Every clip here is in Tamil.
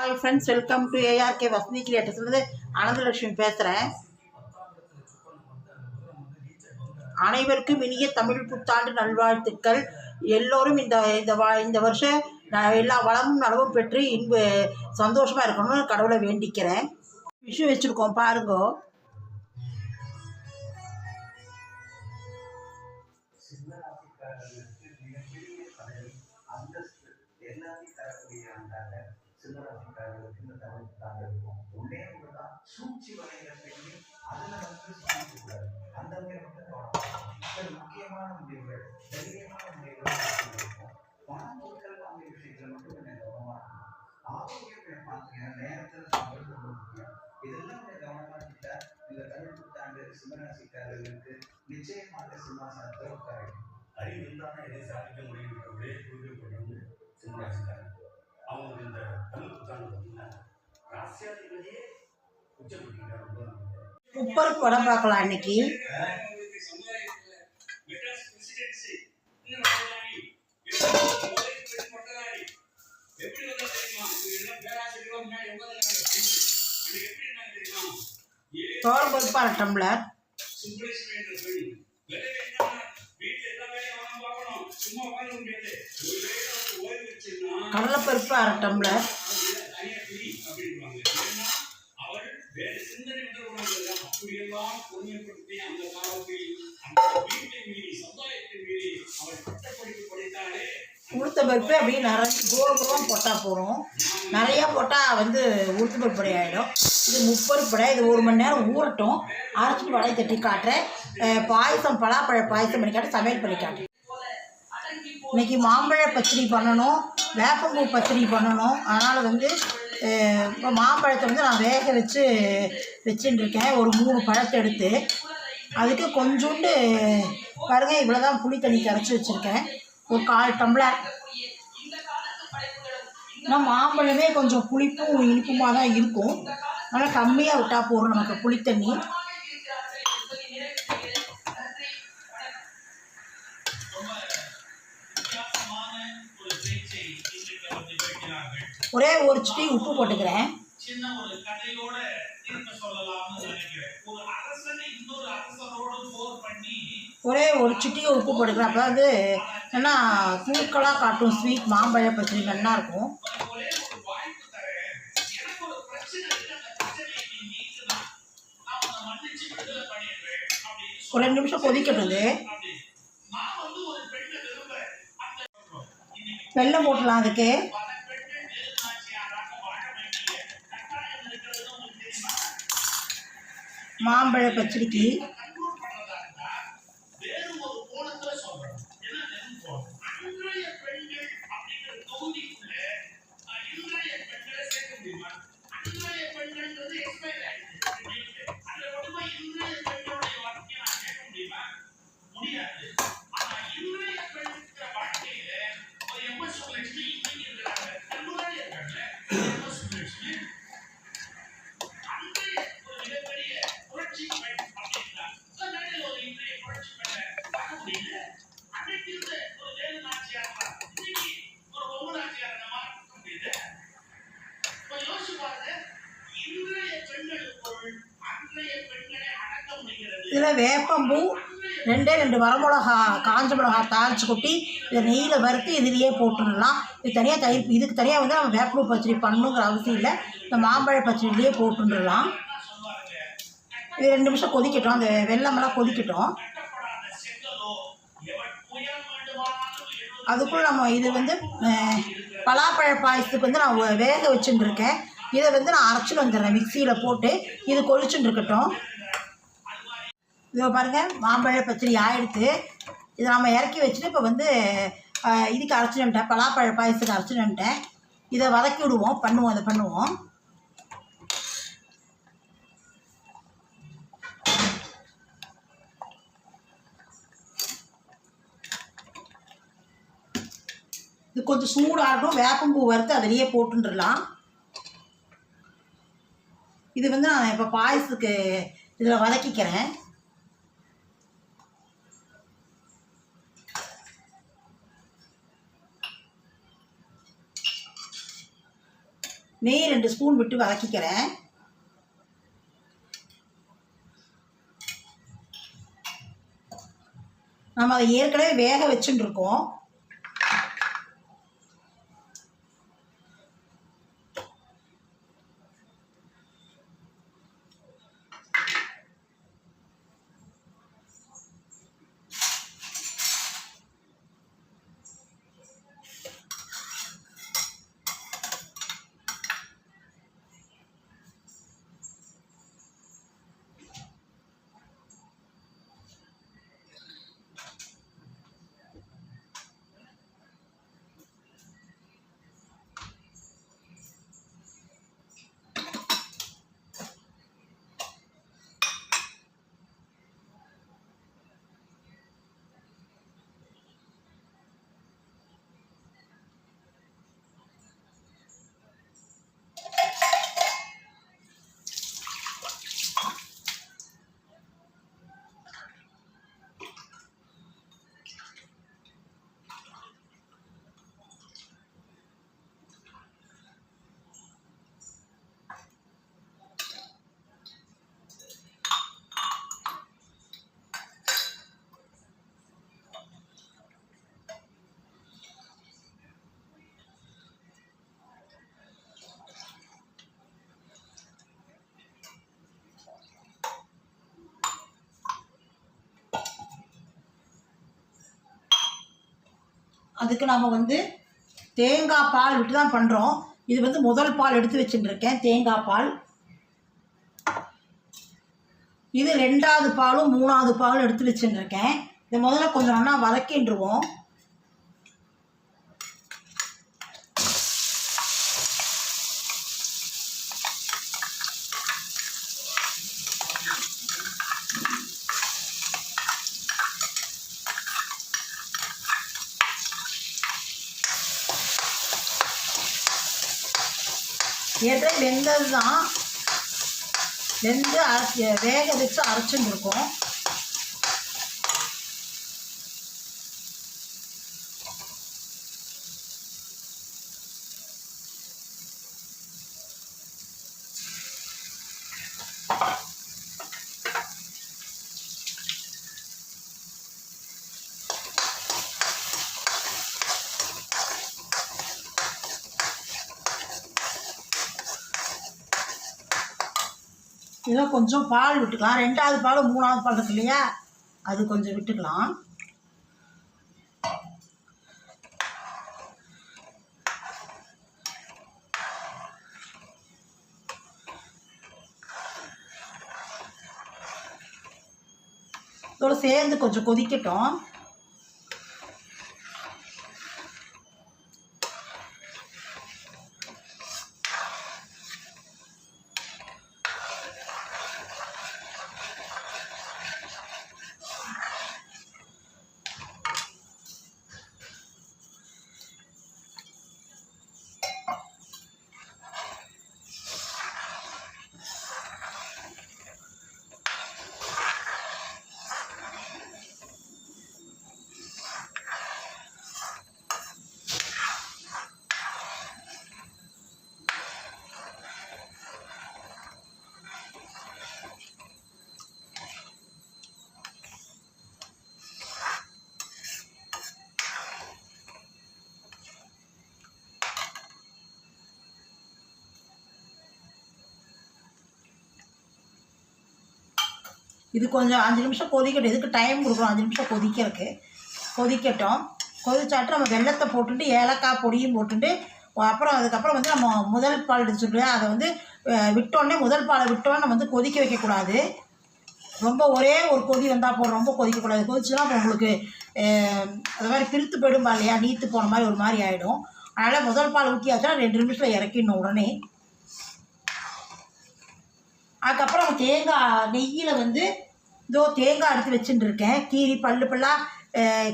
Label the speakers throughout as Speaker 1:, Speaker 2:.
Speaker 1: Hi friends welcome to ARK Vasanthi கிரியேட்டர்ஸ்லேருந்து Ananthalakshmi பேசுகிறேன் அனைவருக்கும் இனிய தமிழ் புத்தாண்டு நல்வாழ்த்துக்கள். எல்லோரும் இந்த இந்த வா இந்த வருஷம் எல்லா வளமும் நலவும் பெற்று இன்பு சந்தோஷமாக இருக்கணும்னு கடவுளை வேண்டிக்கிறேன். விஷயம் வச்சுருக்கோம் பாருங்கோ.
Speaker 2: சிம்மராசிக்காரர்களுக்கு நிச்சயமாக சிம்மாசனத்தில் உட்கார.
Speaker 3: அறிவு இருந்தால் எதை சாதிக்க முடியும் என்ற கொள்கை கொண்டு சிம்மராசிக்காரங்க அவங்க இந்த தமிழ் புத்தாண்டு பார்த்தீங்கன்னா ராசியாதிபதியே உச்சப்பட்டிருக்காரு ரொம்ப.
Speaker 1: உப்பருக்கு படம் பார்க்கலாம் இன்னைக்கு.
Speaker 4: ஏ
Speaker 1: தோரம்பருப்பான டம்ளர்.
Speaker 4: சுப்புலட்சுமி என்ற பெண் வேலை என்ன வீட்டுல எல்லா வேலையும் அவன் பார்க்கணும் சும்மா உட்கார்ந்து முடியாது ஒரு வேலை ஓய்வு வச்சுன்னா
Speaker 1: கடலைப்பருப்பு அரை டம்ளர்.
Speaker 4: தனியா பிரி அப்படின்வாங்க அவள் வேற சிந்தனை வந்து அப்படியெல்லாம் பொறுமைப்படுத்தி அந்த காலத்தில் அந்த வீட்டை மீறி சமுதாயத்தை மீறி அவள் பட்டப்படிப்பு படித்தாலே
Speaker 1: உளுத்த பருப்பு அப்படியே நிறைய கோபுரம் போட்டால் போகிறோம் நிறையா போட்டால் வந்து உளுத்த பருப்படை ஆகிடும் இது முப்பருப்படை இது ஒரு மணி நேரம் ஊறட்டும். அரைச்சிட்டு வடை தட்டி காட்டுறேன். பாயசம் பலாப்பழ பாயசம் பண்ணி காட்டு சமையல் பண்ணி காட்டுறேன். இன்னைக்கு மாம்பழ பச்சடி பண்ணணும். வேப்பம்பூ பச்சடி பண்ணணும். அதனால் வந்து இப்போ மாம்பழத்தை வந்து நான் வேக வச்சு வச்சுட்டு இருக்கேன். ஒரு மூணு பழத்தை எடுத்து. அதுக்கு கொஞ்சோண்டு பாருங்கள் இவ்வளோ தான் புளி தண்ணி கரைச்சி வச்சுருக்கேன். ஒரு கால் டம்ளர். ஆனால் மாம்பழமே கொஞ்சம் புளிப்பும் இனிப்புமாக தான் இருக்கும். ஆனால் கம்மியாக விட்டால் போதும் நமக்கு புளித்தண்ணி.
Speaker 4: ஒரு
Speaker 1: ஒரே சிட்டி உப்பு போட்டுக்கிறேன்.
Speaker 4: ஒரு ஒரு அரசனை இன்னொரு அரசரோடு போர் பண்ணி
Speaker 1: ஒரே ஒரு சிட்டி உப்பு போட்டுக்கிறேன். அப்போ வந்து ஏன்னா தூக்கலாக காட்டும் ஸ்வீட் மாம்பழ பச்சடி நல்லா இருக்கும்.
Speaker 4: ஒரு
Speaker 1: ரெண்டு நிமிஷம்
Speaker 4: கொதிக்கட்டுது.
Speaker 1: வெள்ளம் போட்டலாம் அதுக்கு. மாம்பழ பச்சடிக்கு. ரெண்டே ரெண்டு வரமிளகா காஞ்ச மிளகா தாளித்து கொட்டி இதை நெய்யில் வறுத்து இதுலேயே போட்டுடலாம். இது தனியாக தயிர் இதுக்கு தனியாக வந்து நம்ம வேப்பூர் பச்சடி பண்ணணுங்கிற அவசியம் இல்லை. இந்த மாம்பழ பச்சடியிலேயே போட்டுடலாம். இது ரெண்டு நிமிஷம் கொதிக்கட்டும். அந்த வெள்ளமெல்லாம் கொதிக்கட்டும்.
Speaker 4: அதுக்குள்ளே
Speaker 1: அதுக்குள்ள நம்ம இது வந்து பலாப்பழ பாயசத்துக்கு வந்து நான் வேக வச்சுட்டுருக்கேன். இதை வந்து நான் அரைச்சிட்டு வந்துடுறேன் மிக்சியில் போட்டு. இது கொலிச்சுட்டு இருக்கட்டும் இதோ பாருங்கள் மாம்பழ பச்சடி ஆயிடுத்து இதை நம்ம இறக்கி வச்சுட்டு இப்போ வந்து இதுக்கு அரைச்சிட்டு வந்துட்டேன். பலாப்பழ பாயசத்துக்கு அரைச்சிட்டு வந்துட்டேன். இதை வதக்கி விடுவோம். பண்ணுவோம் அதை பண்ணுவோம். இது கொஞ்சம் சூடாகட்டும். வேப்பம்பூ வறுத்து அதிலேயே போட்டுடலாம் இது வந்து நான் இப்போ பாயசத்துக்கு இதில் வதக்கிக்கிறேன். நெய் ரெண்டு ஸ்பூன் விட்டு வதக்கிக்கிறேன். நம்ம அதை ஏற்கனவே வேக வச்சுட்டுருக்கோம். அதுக்கு நாம் வந்து தேங்காய் பால் விட்டு தான் பண்ணுறோம் இது வந்து முதல் பால் எடுத்து வச்சுட்டுருக்கேன் தேங்காய் பால். இது ரெண்டாவது பாலும் மூணாவது பாலும் எடுத்து வச்சுட்டு இருக்கேன் இதை முதல்ல கொஞ்சம் நல்லா வதக்கின்றுவோம் ஏற்கனவே வெந்தது தான் வெந்து அரை வேக வச்சு அரைச்சுன்னு இருக்கோம். இதை கொஞ்சம் பால் விட்டுக்கலாம். ரெண்டாவது பால் மூணாவது பால் இருக்கு இல்லையா? அது கொஞ்சம் விட்டுக்கலாம். இதோட சேர்ந்து கொஞ்சம் கொதிக்கட்டும். இது கொஞ்சம் அஞ்சு நிமிஷம் கொதிக்கட்டும். இதுக்கு டைம் கொடுக்கணும். அஞ்சு நிமிஷம் கொதிக்கிறதுக்கு. கொதிக்கட்டும். கொதிச்சாட்டு நம்ம வெள்ளத்தை போட்டுட்டு ஏலக்காய் பொடியும் போட்டுட்டு அப்புறம் அதுக்கப்புறம் வந்து நம்ம முதல் பால் எடுத்துட்டு அதை வந்து விட்டோடனே முதல் பாலை விட்டோன்னே நம்ம வந்து கொதிக்க வைக்கக்கூடாது. ரொம்ப ஒரே ஒரு கொதி வந்தால் போதும். ரொம்ப கொதிக்கக்கூடாது. கொதிச்சுன்னா அப்புறம் உங்களுக்கு அது மாதிரி பிரித்து போயிடும் இல்லையா? நீத்து போன மாதிரி ஒரு மாதிரி ஆகிடும் அதனால் முதல் பால் ஊற்றியாச்சுன்னா ரெண்டு நிமிஷத்தில் இறக்கிடணும் உடனே. அதுக்கப்புறம் தேங்காய் நெய்யில் வந்து இதோ தேங்காய் எடுத்து வச்சுட்டுருக்கேன். கீரி பல்லு பல்லாக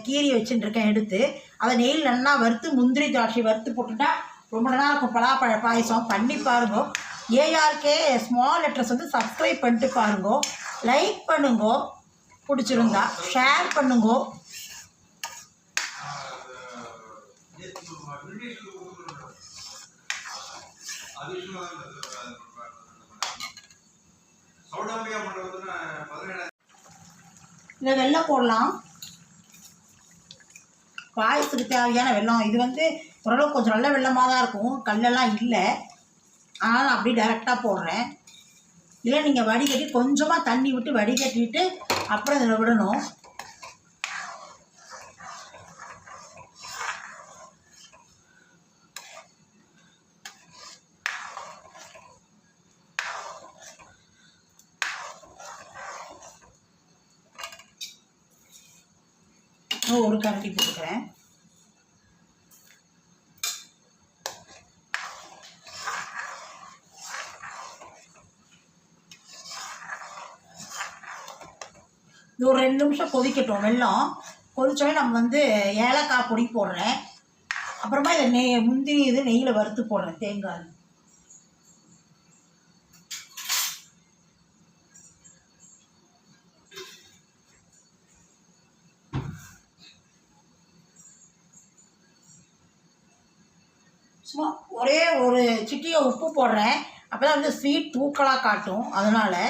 Speaker 1: கீரி வச்சுட்டுருக்கேன் எடுத்து. அதை நெய்யில் நல்லா வறுத்து முந்திரி திராட்சை வறுத்து போட்டுட்டா ரொம்ப நல்லா இருக்கும். பலாப்பழ பாயசம் பண்ணி பாருங்க. ஏஆர்கே ஸ்மால் லெட்டர்ஸ் வந்து சப்ஸ்கிரைப் பண்ணிட்டு பாருங்க. லைக் பண்ணுங்க. பிடிச்சிருந்தா ஷேர் பண்ணுங்க.
Speaker 5: அது சௌடாம்பிகா மண்டபத்துல பதினேழாயிரம்
Speaker 1: இந்த வெள்ளம் போடலாம். பாயசத்துக்கு தேவையான வெள்ளம். இது வந்து ஓரளவு கொஞ்சம் நல்ல வெள்ளமாக தான் இருக்கும். கல்லெல்லாம் இல்லை. ஆனால் அப்படியே டைரெக்டாக போடுறேன். இல்லை நீங்கள் வடிகட்டி கொஞ்சமாக தண்ணி விட்டு வடிகட்டிட்டு அப்புறம் இதில் விடணும். ஒரு கரண்டி போட்டுக்கிறேன். இது ஒரு ரெண்டு நிமிஷம் கொதிக்கட்டும் வெள்ளம். கொதிச்சோடனே நம்ம வந்து ஏலக்காய் பொடி போடுறேன். அப்புறமா இதை நெய் முந்திரி இது நெய்யில் வறுத்து போடுறேன் தேங்காய் சும்மா ஒரே ஒரு சிட்டியை உப்பு போடுறேன். அப்போ தான் வந்து ஸ்வீட் தூக்கலாக காட்டும். அதனால்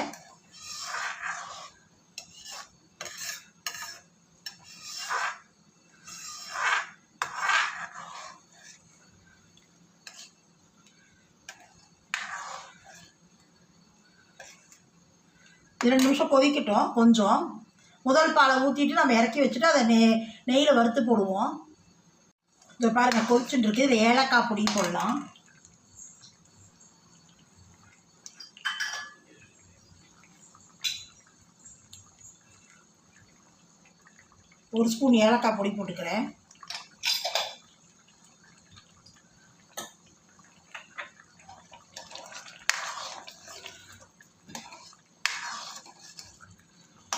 Speaker 1: இரண்டு நிமிஷம் கொதிக்கட்டும் கொஞ்சம். முதல் பாலை ஊற்றிட்டு நம்ம இறக்கி வச்சுட்டு அதை நெ நெய்யில் வறுத்து போடுவோம். இதை பாருங்கள் கொதிச்சுட்டு இருக்கு இது ஏலக்காய் பொடி போடலாம். ஒரு ஸ்பூன் ஏலக்காய் பொடி போட்டுக்கிறேன்.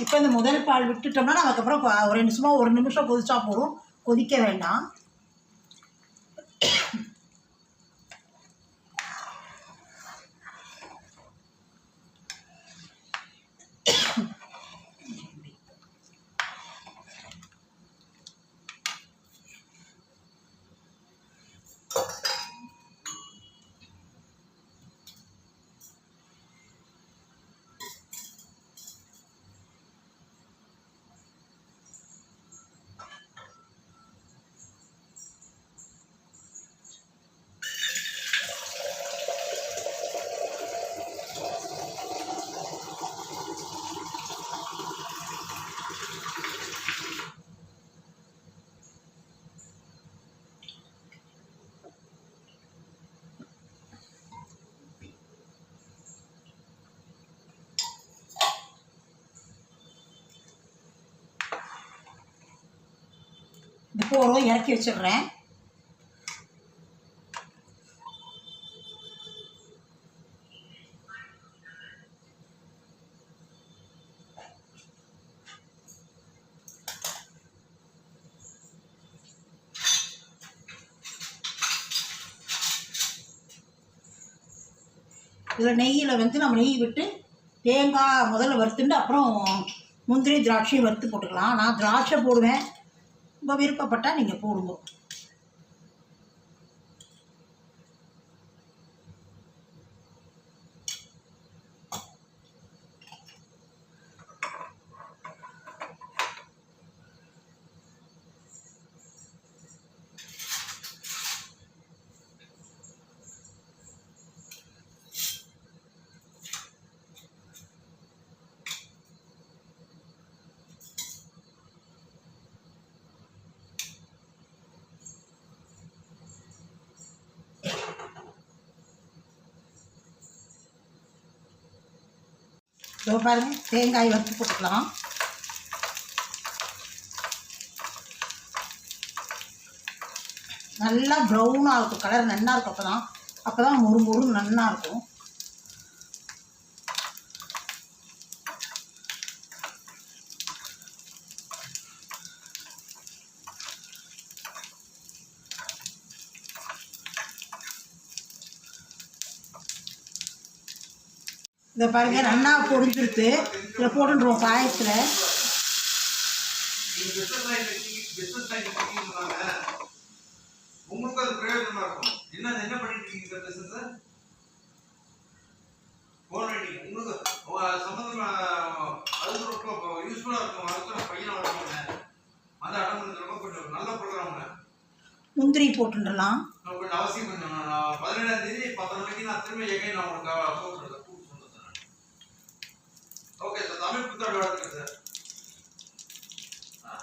Speaker 1: இப்போ இந்த முதல் பால் விட்டுட்டோம்னா அதுக்கப்புறம் ஒரு நிமிஷமாக ஒரு நிமிஷம் கொதிச்சா போதும். கொதிக்க வேண்டாம். போகிறோம் இறக்கி வச்சிடுறேன். இதில் நெய்யில் வந்து நம்ம நெய் விட்டு தேங்காய் முதல்ல வறுத்துட்டு அப்புறம் முந்திரி திராட்சையும் வறுத்து போட்டுக்கலாம். நான் திராட்சை போடுவேன். ரொம்ப விருப்பப்பட்டால் நீங்கள் போடுங்க. இதோ பாருங்கள் தேங்காய் வறுத்து போட்டுக்கலாம். நல்லா ப்ரௌனாக இருக்கும் கலர் நல்லா இருக்கும் அப்போ தான் அப்போ தான் மொறு மொறு நல்லா இருக்கும். இந்த பாருங்க நல்லா பொடிஞ்சிருத்து இதில் போட்டுருவோம்
Speaker 5: பாயத்தில். உங்களுக்கு அது பிரயோஜனமா இருக்கும் என்ன என்ன பண்ணிட்டு சார் பிசினஸ்
Speaker 1: போன்
Speaker 5: உங்களுக்கு சம்பந்தமா அது ரொம்ப யூஸ்ஃபுல்லா இருக்கும் அதுக்கு பையனை வளர்க்கணும் அதை அடம் பண்ணுறவங்க கொஞ்சம் நல்லா போடுறவங்க முந்திரி போட்டுடலாம் அவசியம் பதினேழாம் தேதி பத்து மணிக்கு நான் திரும்ப எகைன் நான் உங்களுக்கு போட்டுருக்கேன். ஓகே சார் தமிழ் புத்தாண்டு வளர்த்துங்க சார். ஆ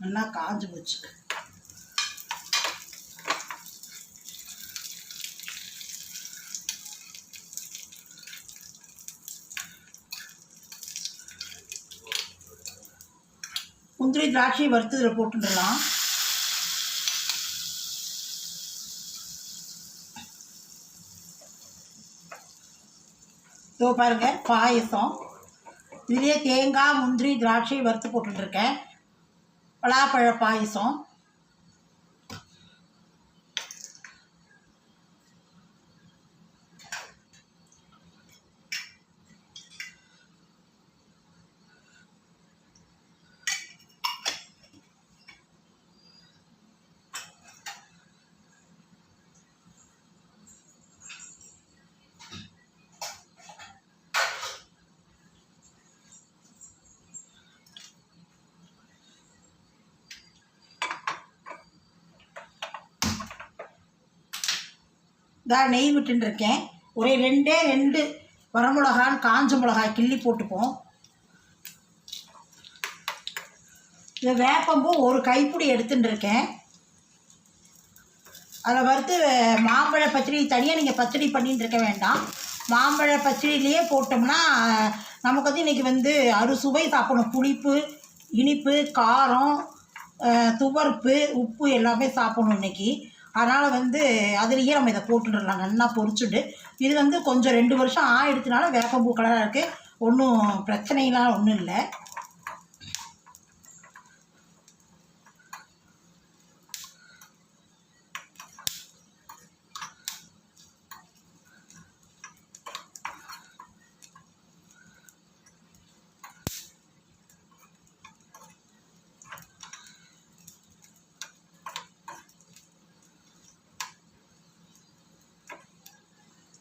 Speaker 1: நல்லா காஞ்சு போச்சு. முந்திரி திராட்சை வறுத்து இதில் போட்டுடலாம். இதோ பாருங்க பாயசம். இதுலேயே தேங்காய் முந்திரி திராட்சை வறுத்து போட்டுட்ருக்கேன் பலாப்பழ பாயசம். தான் நெய் விட்டுன்னு இருக்கேன் ஒரே ரெண்டே ரெண்டு வரமிளகான் காஞ்ச மிளகாய் கிள்ளி போட்டுப்போம். இந்த வேப்பம்பூ ஒரு கைப்பிடி எடுத்துட்டுருக்கேன் இருக்கேன் அதை வறுத்து மாம்பழ பச்சடி தனியாக நீங்கள் பச்சடி பண்ணிட்டு இருக்க வேண்டாம். மாம்பழ பச்சடியிலேயே போட்டோம்னா நமக்கு வந்து இன்றைக்கி வந்து அறுசுவை சாப்பிடணும். புளிப்பு இனிப்பு காரம் துவர்ப்பு உப்பு எல்லாமே சாப்பிடணும் இன்னைக்கு. அதனால் வந்து அதுலேயே நம்ம இதை போட்டுடலாம். நல்லா பொறிச்சுட்டு இது வந்து கொஞ்சம் ரெண்டு வருஷம் ஆயிடுச்சுனால வேப்பம்பூ கலராக இருக்குது ஒன்றும் பிரச்சனைலாம் ஒன்றும் இல்லை.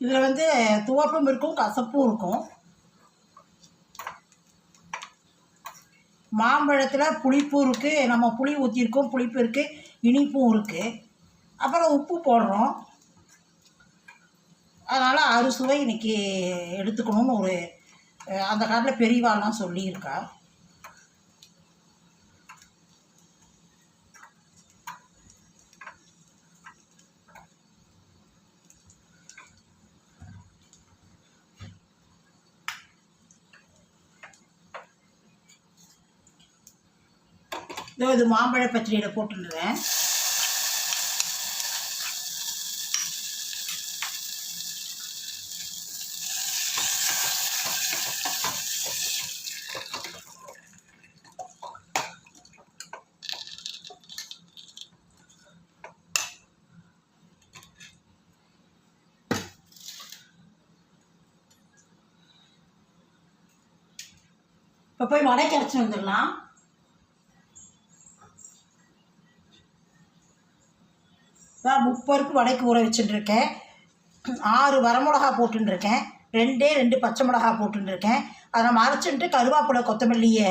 Speaker 1: இதில் வந்து துவப்பும் இருக்கும் கசப்பும் இருக்கும். மாம்பழத்தில் புளிப்பும் இருக்குது நம்ம புளி ஊற்றிருக்கோம் புளிப்பு இருக்குது இனிப்பும் இருக்குது அப்புறம் உப்பு போடுறோம். அதனால் அறுசுவை இன்னைக்கு எடுத்துக்கணும்னு ஒரு அந்த காலத்தில் பெரியவாள்லாம் சொல்லியிருக்கா. இதோ இது மாம்பழ பச்சடியில் போட்டுடுறேன் இப்போ போய் வடைக்கு அரைச்சி வந்துடலாம். நான் முப்பருப்பு வடைக்கு ஊற வச்சுட்டுருக்கேன். ஆறு வரமிளகா போட்டுருக்கேன் ரெண்டே ரெண்டு பச்சை மிளகா போட்டுருக்கேன் அதை நம்ம அரைச்சிட்டு கருவேப்பிலை கொத்தமல்லியை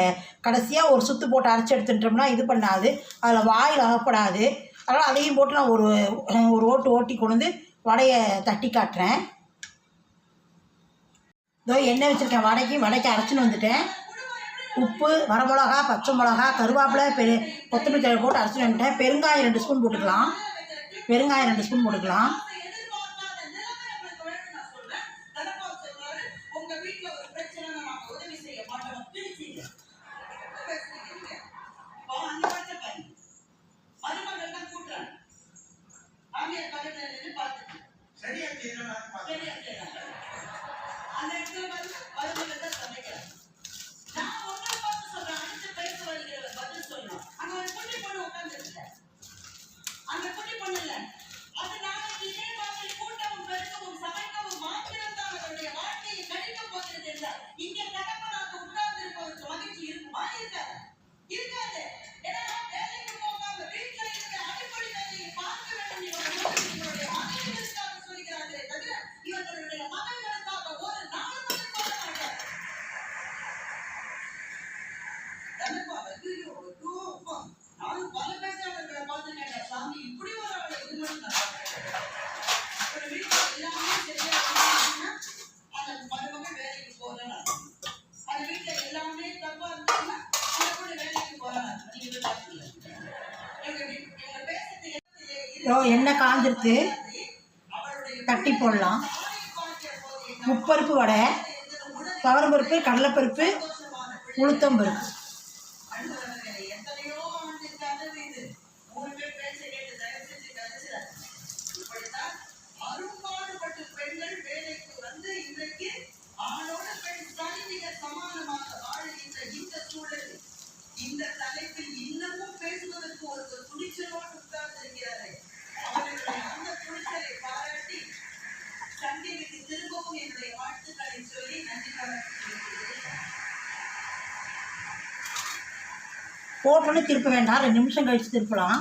Speaker 1: கடைசியாக ஒரு சுத்து போட்டு அரைச்சி எடுத்துட்டோம்னா இது பண்ணாது. அதில் வாயில் அகப்படாது. அதனால் அதையும் போட்டு நான் ஒரு ஒரு ஓட்டு ஓட்டி கொண்டு வந்து வடையை தட்டி காட்டுறேன். இதோ எண்ணெய் வச்சுருக்கேன் வடைக்கு. வடைக்கு அரைச்சின்னு வந்துட்டேன். உப்பு வரமிளகா பச்சை மிளகா கருவேப்பிலை பெரு கொத்தமல்லி தழை போட்டு அரைச்சிட்டு வந்துட்டேன். பெருங்காயம் ரெண்டு ஸ்பூன் போட்டுக்கலாம். பெருங்காயம் ரெண்டு ஸ்பூன் போட்டுக்கலாம்.
Speaker 6: இப்போ எண்ணெய் காஞ்சிருத்து தட்டி போடலாம். முப்பருப்பு வடை துவரம்பருப்பு கடலைப்பருப்பு உளுத்தம்பருப்பு.
Speaker 7: திரும்பவும் என்னுடைய வாழ்த்துக்களை சொல்லி நன்றி
Speaker 6: போட்டோன்னே திருப்ப வேண்டாம். ரெண்டு நிமிஷம் கழிச்சு திருப்பலாம்.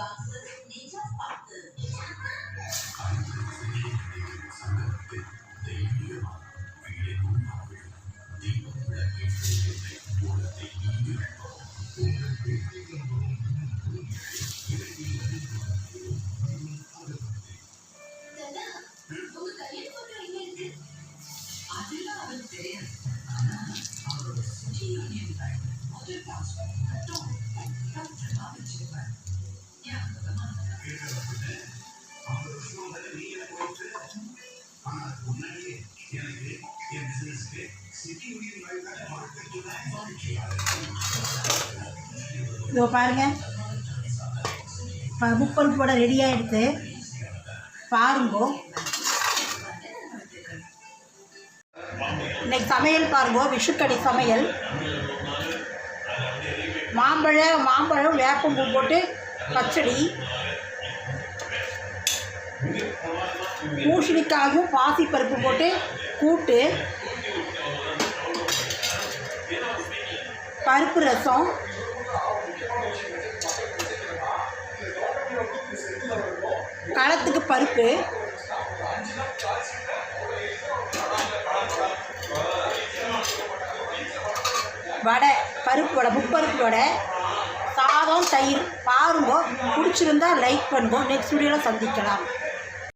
Speaker 7: vas இதோ
Speaker 6: பாருங்க. ப- முப்பருப்பு வடை ரெடி ஆகிடுது பாருங்கோ. இன்னைக்கு சமையல் பாருங்கோ விஷுக்கடை சமையல். மாம்பழம் மாம்பழம் வேப்பம்பூ போட்டு பச்சடி. பூசணிக்காயும் பாசிப்பருப்பு போட்டு கூட்டு. பருப்பு ரசம். களத்துக்கு பருப்பு. வடை பருப்பு வடை முப்பருப்பு வடை. சாதம் தயிர். பாருங்க பிடிச்சிருந்தா லைக் பண்ணுவோம் நெக்ஸ்ட் வீடியோவில் சந்திக்கலாம்.